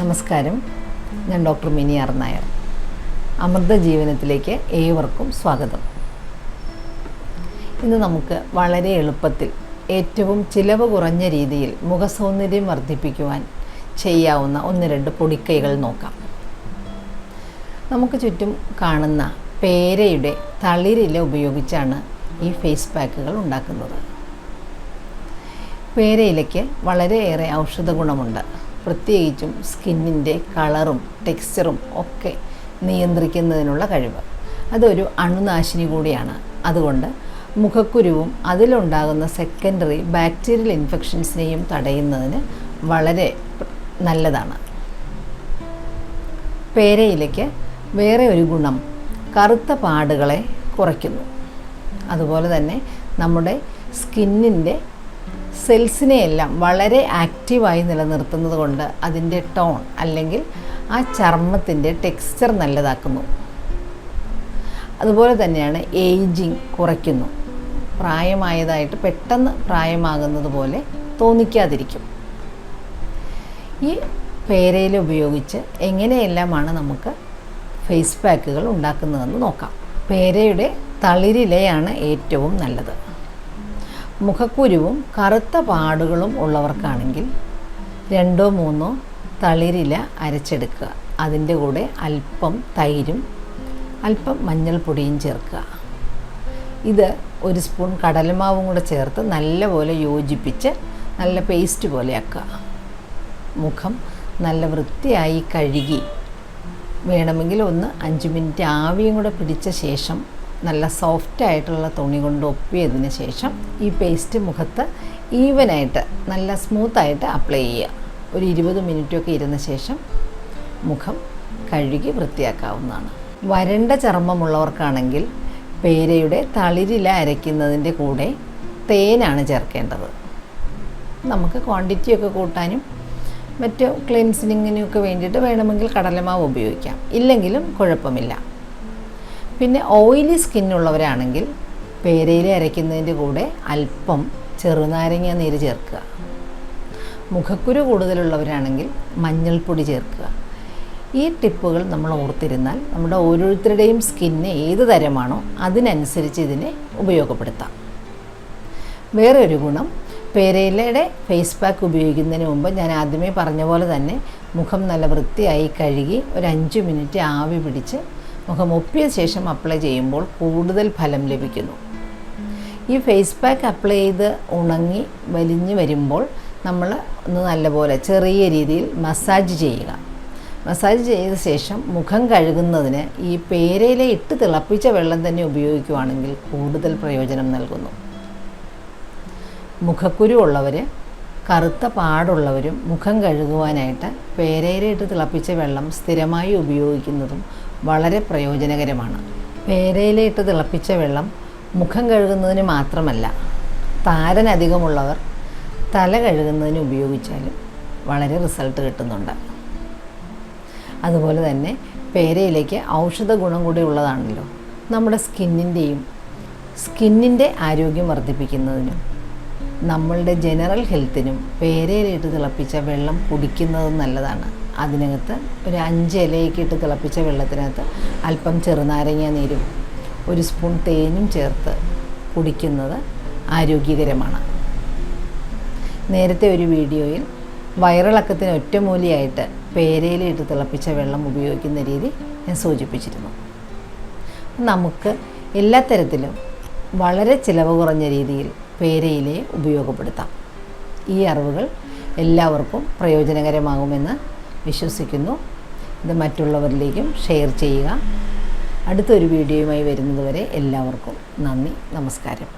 നമസ്കാരം. ഞാൻ doctor Mini R Nair. Amrita ജീവനത്തിലേക്ക് ഏവർക്കും സ്വാഗതം. ഇന്ന് നമുക്ക് വളരെ എളുപ്പത്തിൽ ഏറ്റവും ചിലവ് കുറഞ്ഞ രീതിയിൽ മുഖസൗന്ദര്യം വർദ്ധിപ്പിക്കുവാൻ ചെയ്യാവുന്ന ഒന്ന് രണ്ട് പൊടിക്കൈകൾ നോക്കാം. നമുക്ക് ചുറ്റും കാണുന്ന പേരയുടെ തളിരില ഉപയോഗിച്ചാണ് ഈ ഫേസ് പാക്കുകൾ ഉണ്ടാക്കുന്നത്. പേരയിലയ്ക്ക് വളരെയേറെ ഔഷധ ഗുണമുണ്ട് പ്രത്യേകിച്ചും സ്കിന്നിന്റെ കളറും ടെക്സ്ചറും ഒക്കെ നിയന്ത്രിക്കുന്നതിനുള്ള കഴിവ്. അതൊരു അണുനാശിനി കൂടിയാണ്. അതുകൊണ്ട് മുഖക്കുരുവും അതിലുണ്ടാകുന്ന സെക്കൻഡറി ബാക്ടീരിയൽ ഇൻഫെക്ഷൻസിനെയും തടയുന്നതിന് വളരെ നല്ലതാണ്. പേരയിലേക്ക് വേറെ ഒരു ഗുണം കറുത്ത പാടുകളെ കുറയ്ക്കുന്നു. അതുപോലെ തന്നെ നമ്മുടെ സ്കിന്നിന്റെ സെൽസിനെയെല്ലാം വളരെ ആക്റ്റീവായി നിലനിർത്തുന്നത് കൊണ്ട് അതിന്റെ ടോൺ അല്ലെങ്കിൽ ആ ചർമ്മത്തിന്റെ ടെക്സ്ചർ നല്ലതാക്കുന്നു. അതുപോലെ തന്നെയാണ് ഏജിങ് കുറയ്ക്കുന്നു. പ്രായമായതായിട്ട് പെട്ടെന്ന് പ്രായമാകുന്നത് പോലെ തോന്നിക്കാതിരിക്കും. ഈ പേരയിൽ ഉപയോഗിച്ച് എങ്ങനെയെല്ലാമാണ് നമുക്ക് ഫേസ് പാക്കുകൾ ഉണ്ടാക്കുന്നതെന്ന് നോക്കാം. പേരയുടെ തളിരിലയാണ് ഏറ്റവും നല്ലത്. മുഖക്കുരുവും കറുത്ത പാടുകളും ഉള്ളവർക്കാണെങ്കിൽ രണ്ടോ മൂന്നോ തളിരില അരച്ചെടുക്കുക. അതിന്റെ കൂടെ അല്പം തൈരും അല്പം മഞ്ഞൾപ്പൊടിയും ചേർക്കുക. ഇത് ഒരു സ്പൂൺ കടലമാവും കൂടെ ചേർത്ത് നല്ലപോലെ യോജിപ്പിച്ച് നല്ല പേസ്റ്റ് പോലെയാക്കുക മുഖം നല്ല വൃത്തിയായി കഴുകി വേണമെങ്കിൽ ഒന്ന് അഞ്ച് മിനിറ്റ് ആവിയും കൂടെ പിടിച്ച ശേഷം നല്ല സോഫ്റ്റ് ആയിട്ടുള്ള തുണി കൊണ്ട് ഒപ്പിയതിന് ശേഷം ഈ പേസ്റ്റ് മുഖത്ത് ഈവനായിട്ട് നല്ല സ്മൂത്തായിട്ട് അപ്ലൈ ചെയ്യുക. ഒരു ഇരുപത് മിനിറ്റൊക്കെ ഇരുന്ന ശേഷം മുഖം കഴുകി വൃത്തിയാക്കാവുന്നതാണ്. വരണ്ട ചർമ്മമുള്ളവർക്കാണെങ്കിൽ പേരയുടെ തളിരില അരയ്ക്കുന്നതിന്റെ കൂടെ തേനാണ് ചേർക്കേണ്ടത്. നമുക്ക് ക്വാണ്ടിറ്റിയൊക്കെ കൂട്ടാനും മറ്റ് ക്ലിൻസിനിങ്ങിനൊക്കെ വേണ്ടിയിട്ട് വേണമെങ്കിൽ കടലമാവ് ഉപയോഗിക്കാം. ഇല്ലെങ്കിലും കുഴപ്പമില്ല. പിന്നെ ഓയിലി സ്കിന്നുള്ളവരാണെങ്കിൽ പേരയില അരയ്ക്കുന്നതിന്റെ കൂടെ അല്പം ചെറുനാരങ്ങ നീര് ചേർക്കുക. മുഖക്കുരു കൂടുതലുള്ളവരാണെങ്കിൽ മഞ്ഞൾപ്പൊടി ചേർക്കുക. ഈ ടിപ്പുകൾ നമ്മൾ ഓർത്തിരുന്നാൽ നമ്മുടെ ഓരോരുത്തരുടെയും സ്കിന്ന് ഏത് തരമാണോ അതിനനുസരിച്ച് ഇതിനെ ഉപയോഗപ്പെടുത്താം. വേറെ ഒരു ഗുണം പേരയിലയുടെ ഫേസ് പാക്ക് ഉപയോഗിക്കുന്നതിന് മുമ്പ് ഞാൻ ആദ്യമേ പറഞ്ഞ പോലെ തന്നെ മുഖം നല്ല വൃത്തിയായി കഴുകി ഒരു അഞ്ച് മിനിറ്റ് ആവി പിടിച്ച് മുഖം ഒപ്പിയ ശേഷം അപ്ലൈ ചെയ്യുമ്പോൾ കൂടുതൽ ഫലം ലഭിക്കുന്നു. ഈ ഫേസ് പാക്ക് അപ്ലൈ ചെയ്ത് ഉണങ്ങി വലിഞ്ഞു വരുമ്പോൾ നമ്മൾ ഒന്ന് നല്ലപോലെ ചെറിയ രീതിയിൽ മസാജ് ചെയ്യുക. മസാജ് ചെയ്ത ശേഷം മുഖം കഴുകുന്നതിന് ഈ പേരയില ഇട്ട് തിളപ്പിച്ച വെള്ളം തന്നെ ഉപയോഗിക്കുകയാണെങ്കിൽ കൂടുതൽ പ്രയോജനം നൽകുന്നു. മുഖക്കുരു ഉള്ളവർ കറുത്ത പാടുള്ളവരും മുഖം കഴുകുവാനായിട്ട് പേരേരയിട്ട് തിളപ്പിച്ച വെള്ളം സ്ഥിരമായി ഉപയോഗിക്കുന്നതും വളരെ പ്രയോജനകരമാണ്. പേരയിലിട്ട് തിളപ്പിച്ച വെള്ളം മുഖം കഴുകുന്നതിന് മാത്രമല്ല താരൻ അധികമുള്ളവർ തല കഴുകുന്നതിന് ഉപയോഗിച്ചാലും വളരെ റിസൾട്ട് കിട്ടുന്നുണ്ട്. അതുപോലെ തന്നെ പേരയിലേക്ക് ഔഷധ ഗുണം കൂടി ഉള്ളതാണല്ലോ. നമ്മുടെ സ്കിന്നിന്റെയും സ്കിന്നിന്റെ ആരോഗ്യം വർദ്ധിപ്പിക്കുന്നതിനും നമ്മളുടെ ജനറൽ ഹെൽത്തിനും പേരയിലിട്ട് തിളപ്പിച്ച വെള്ളം കുടിക്കുന്നത് നല്ലതാണ്. അതിനകത്ത് ഒരു അഞ്ച് ഇലയൊക്കെ ഇട്ട് തിളപ്പിച്ച വെള്ളത്തിനകത്ത് അല്പം ചെറുനാരങ്ങ നീരും ഒരു സ്പൂൺ തേനും ചേർത്ത് കുടിക്കുന്നത് ആരോഗ്യകരമാണ്. നേരത്തെ ഒരു വീഡിയോയിൽ വയറിളക്കത്തിന് ഒറ്റമൂലിയായിട്ട് പേരയിലിട്ട് തിളപ്പിച്ച വെള്ളം ഉപയോഗിക്കുന്ന രീതി ഞാൻ സൂചിപ്പിച്ചിരുന്നു. നമുക്ക് എല്ലാ തരത്തിലും വളരെ ചിലവ് കുറഞ്ഞ രീതിയിൽ പേരയിലെ ഉപയോഗപ്പെടുത്താം. ഈ അറിവുകൾ എല്ലാവർക്കും പ്രയോജനകരമാകുമെന്ന് വിശ്വസിക്കുന്നു. ഇത് മറ്റുള്ളവരിലേക്കും ഷെയർ ചെയ്യുക. അടുത്തൊരു വീഡിയോയുമായി വരുന്നതുവരെ എല്ലാവർക്കും നന്ദി. നമസ്കാരം.